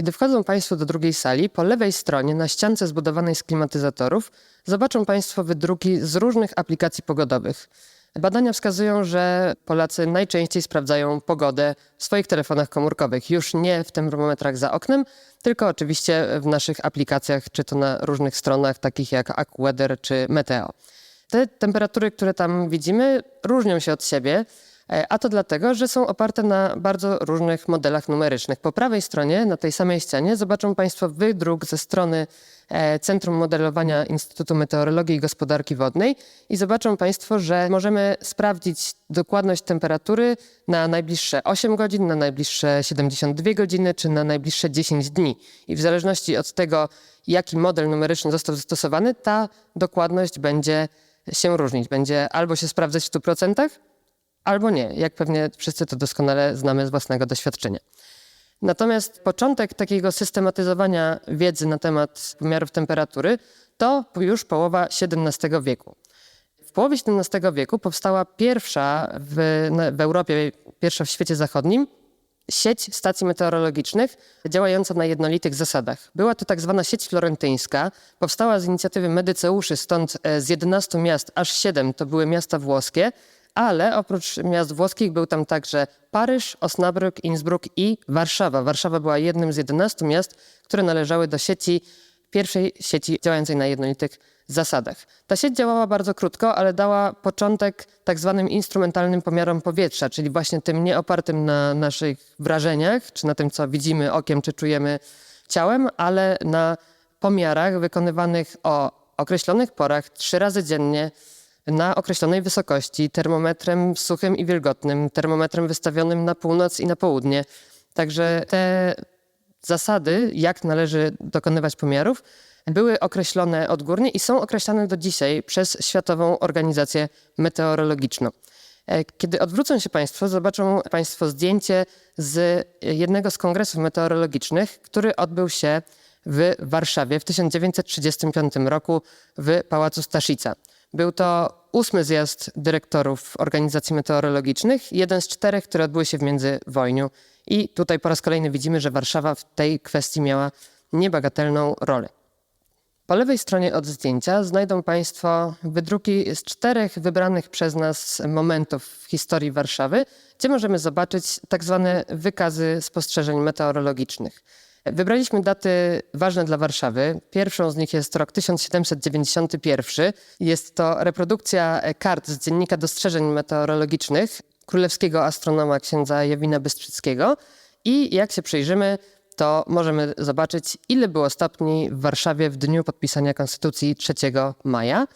Gdy wchodzą Państwo do drugiej sali, po lewej stronie na ściance zbudowanej z klimatyzatorów zobaczą Państwo wydruki z różnych aplikacji pogodowych. Badania wskazują, że Polacy najczęściej sprawdzają pogodę w swoich telefonach komórkowych, już nie w termometrach za oknem, tylko oczywiście w naszych aplikacjach, czy to na różnych stronach takich jak AccuWeather czy Meteo. Te temperatury, które tam widzimy, różnią się od siebie, a to dlatego, że są oparte na bardzo różnych modelach numerycznych. Po prawej stronie, na tej samej ścianie, zobaczą Państwo wydruk ze strony e, Centrum Modelowania Instytutu Meteorologii i Gospodarki Wodnej i zobaczą Państwo, że możemy sprawdzić dokładność temperatury na najbliższe 8 godzin, na najbliższe 72 godziny czy na najbliższe 10 dni. I w zależności od tego, jaki model numeryczny został zastosowany, ta dokładność będzie się różnić. Będzie albo się sprawdzać w 100%, albo nie, jak pewnie wszyscy to doskonale znamy z własnego doświadczenia. Natomiast początek takiego systematyzowania wiedzy na temat pomiarów temperatury to już połowa XVII wieku. W połowie XVII wieku powstała pierwsza w, w Europie, pierwsza w świecie zachodnim sieć stacji meteorologicznych działająca na jednolitych zasadach. Była to tak zwana sieć florentyńska. Powstała z inicjatywy medyceuszy, stąd e, z 11 miast aż 7 to były miasta włoskie, ale oprócz miast włoskich był tam także Paryż, Osnabrück, Innsbruck i Warszawa. Warszawa była jednym z 11 miast, które należały do sieci pierwszej sieci działającej na jednolitych zasadach. Ta sieć działała bardzo krótko, ale dała początek tak zwanym instrumentalnym pomiarom powietrza, czyli właśnie tym nie opartym na naszych wrażeniach, czy na tym, co widzimy okiem, czy czujemy ciałem, ale na pomiarach wykonywanych o określonych porach, trzy razy dziennie, na określonej wysokości, termometrem suchym i wilgotnym, termometrem wystawionym na północ i na południe. Także te zasady, jak należy dokonywać pomiarów, były określone odgórnie i są określane do dzisiaj przez Światową Organizację Meteorologiczną. E, Kiedy odwrócą się Państwo, zobaczą Państwo zdjęcie z jednego z kongresów meteorologicznych, który odbył się w Warszawie w 1935 roku w Pałacu Staszica. Był to ósmy zjazd dyrektorów organizacji meteorologicznych, jeden z czterech, które odbyły się w międzywojniu. I tutaj po raz kolejny widzimy, że Warszawa w tej kwestii miała niebagatelną rolę. Po lewej stronie od zdjęcia znajdą Państwo wydruki z czterech wybranych przez nas momentów w historii Warszawy, gdzie możemy zobaczyć tak zwane wykazy spostrzeżeń meteorologicznych. Wybraliśmy daty ważne dla Warszawy. Pierwszą z nich jest rok 1791. Jest to reprodukcja kart z Dziennika Dostrzeżeń Meteorologicznych królewskiego astronoma księdza Jowina Bystrzyckiego. I jak się przyjrzymy, to możemy zobaczyć, ile było stopni w Warszawie w dniu podpisania Konstytucji 3 maja.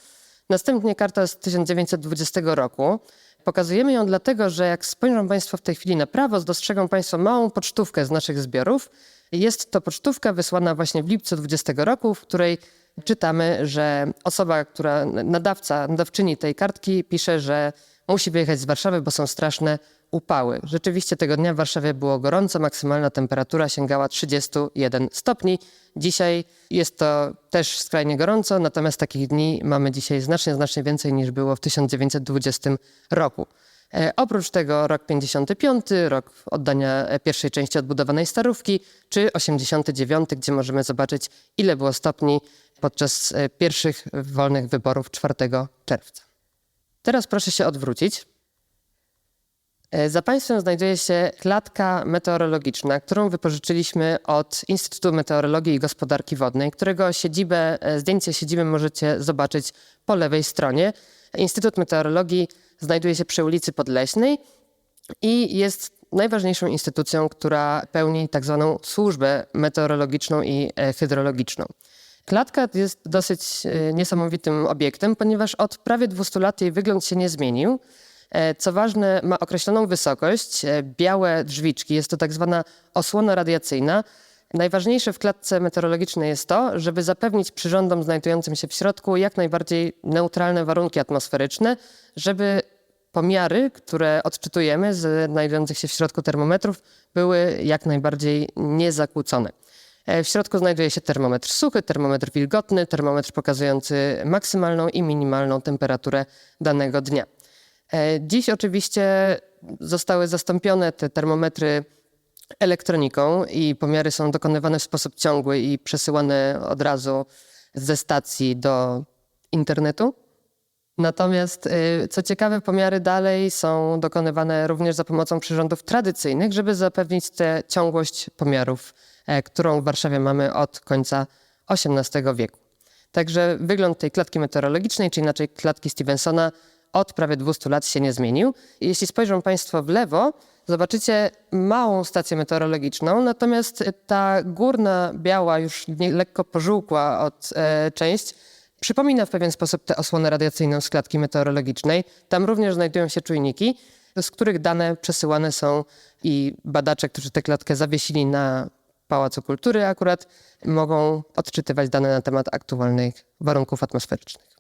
Następnie karta z 1920 roku. Pokazujemy ją dlatego, że jak spojrzą Państwo w tej chwili na prawo, dostrzegą Państwo małą pocztówkę z naszych zbiorów. Jest to pocztówka wysłana właśnie w lipcu 20 roku, w której czytamy, że osoba, która, nadawca, nadawczyni tej kartki pisze, że musi wyjechać z Warszawy, bo są straszne upały. Rzeczywiście tego dnia w Warszawie było gorąco, maksymalna temperatura sięgała 31 stopni. Dzisiaj jest to też skrajnie gorąco, natomiast takich dni mamy dzisiaj znacznie, znacznie więcej niż było w 1920 roku. E, oprócz tego rok 55, rok oddania e, pierwszej części odbudowanej Starówki, czy 89, gdzie możemy zobaczyć, ile było stopni podczas e, pierwszych wolnych wyborów 4 czerwca. Teraz proszę się odwrócić. Za Państwem znajduje się klatka meteorologiczna, którą wypożyczyliśmy od Instytutu Meteorologii i Gospodarki Wodnej, którego siedzibę, zdjęcie siedziby możecie zobaczyć po lewej stronie. Instytut Meteorologii znajduje się przy ulicy Podleśnej i jest najważniejszą instytucją, która pełni tak zwaną służbę meteorologiczną i e, hydrologiczną. Klatka jest dosyć e, niesamowitym obiektem, ponieważ od prawie 200 lat jej wygląd się nie zmienił. E, Co ważne, ma określoną wysokość, białe drzwiczki, jest to tak zwana osłona radiacyjna. Najważniejsze w klatce meteorologicznej jest to, żeby zapewnić przyrządom znajdującym się w środku jak najbardziej neutralne warunki atmosferyczne, żeby pomiary, które odczytujemy z znajdujących się w środku termometrów, były jak najbardziej niezakłócone. E, W środku znajduje się termometr suchy, termometr wilgotny, termometr pokazujący maksymalną i minimalną temperaturę danego dnia. E, Dziś oczywiście zostały zastąpione te termometry elektroniką i pomiary są dokonywane w sposób ciągły i przesyłane od razu ze stacji do internetu. Natomiast, y, co ciekawe, pomiary dalej są dokonywane również za pomocą przyrządów tradycyjnych, żeby zapewnić tę ciągłość pomiarów, e, którą w Warszawie mamy od końca XVIII wieku. Także wygląd tej klatki meteorologicznej, czy inaczej klatki Stevensona, od prawie 200 lat się nie zmienił. Jeśli spojrzą Państwo w lewo, zobaczycie małą stację meteorologiczną, natomiast ta górna, biała, już lekko pożółkła od e, część, przypomina w pewien sposób tę osłonę radiacyjną z klatki meteorologicznej. Tam również znajdują się czujniki, z których dane przesyłane są i badacze, którzy tę klatkę zawiesili na Pałacu Kultury akurat, mogą odczytywać dane na temat aktualnych warunków atmosferycznych.